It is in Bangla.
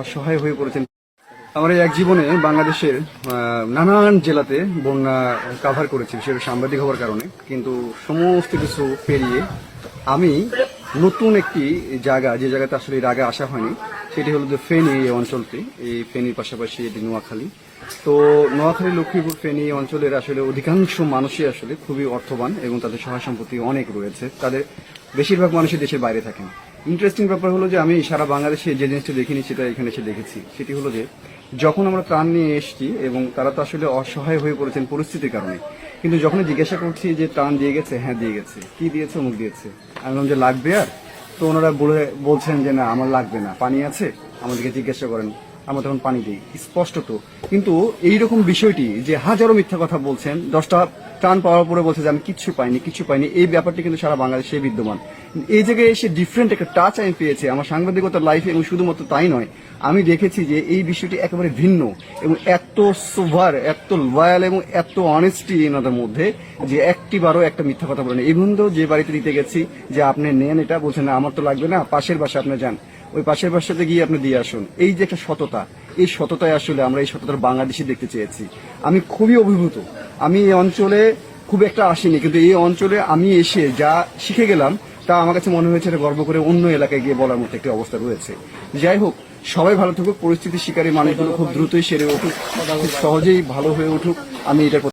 অসহায় হয়ে পড়েছেন। আমার এক জীবনে বাংলাদেশের নানান জেলাতে বন্যা কাভার করেছি, সেটা সাংবাদিক হওয়ার কারণে। কিন্তু সমস্ত কিছু পেরিয়ে আমি নতুন একটি জায়গা, যে জায়গাতে আসলে এর আগে আসা হয়নি, সেটি হলো যে ফেনী এই অঞ্চলটি, এই ফেনীর পাশাপাশি এটি নোয়াখালী। তো নোয়াখালী, লক্ষ্মীপুর, ফেনী এই অঞ্চলের আসলে অধিকাংশ মানুষই আসলে খুবই অর্থবান এবং তাদের সহায় সম্পত্তি অনেক রয়েছে। তাদের বেশিরভাগ মানুষই দেশের বাইরে থাকেন। ইন্টারেস্টিং ব্যাপার হলো যে আমি সারা বাংলাদেশে যে জিনিসটা দেখিনি সেটা এখানে এসে দেখেছি। সেটি হলো যে, যখন আমরা প্রাণ নিয়ে এসেছি এবং তারা তো আসলে অসহায় হয়ে পড়েছেন পরিস্থিতির কারণে, কিন্তু যখন জিজ্ঞাসা করছি যে ত্রাণ দিয়ে গেছে হ্যাঁ দিয়ে গেছে। কি দিয়েছে, অমুক দিয়েছে? আমি বললাম যে, লাগবে আর? তো ওনারা বলে, বলছেন যে, না, আমার লাগবে না, পানি আছে? আমাদেরকে জিজ্ঞাসা করেন, আমরা তখন পানি দিই। স্পষ্টত। কিন্তু এইরকম বিষয়টি যে হাজারো মিথ্যা কথা বলছেন, দশটা ত্রাণ পাওয়ার পরে বলছে যে আমি কিচ্ছু পাইনি কিছু পাইনি। এই ব্যাপারটি কিন্তু সারা বাংলাদেশে বিদ্যমান। এই জায়গায় এসে ডিফারেন্ট একটা টাচ আমি পেয়েছি আমার সাংবাদিকতার লাইফে এবং শুধুমাত্র তাই নয়, আমি দেখেছি যে এই বিষয়টি একেবারে ভিন্ন এবং এত সোভার এত লয়াল এবং এত অনেস্টি এনাদের মধ্যে যে একটি বারও একটা মিথ্যা কথা বলেন। বন্ধু যে বাড়িতে দিতে গেছি যে আপনি নেন এটা বলছেন না, আমার তো লাগবে না, পাশের বাসা আপনি যান। ওই পাশের বাসাতে গিয়ে আপনি দিয়ে আসুন। এই যে একটা সততা, এই সততায় আসলে আমরা এই সততার বাংলাদেশি দেখতে চেয়েছি। আমি খুবই অভিভূত। আমি এই অঞ্চলে খুব একটা আসিনি, কিন্তু এই অঞ্চলে আমি এসে যা শিখে গেলাম, তা আমার কাছে মনে হয়েছে এটা গর্ব করে অন্য এলাকায় গিয়ে বলার মতো একটি অবস্থা রয়েছে। যাই হোক, সবাই ভালো থাকুক পরিস্থিতি শিকারী মানুষগুলো খুব দ্রুতই সেরে উঠুক, খুব সহজেই ভালো হয়ে উঠুক, আমি প্রতি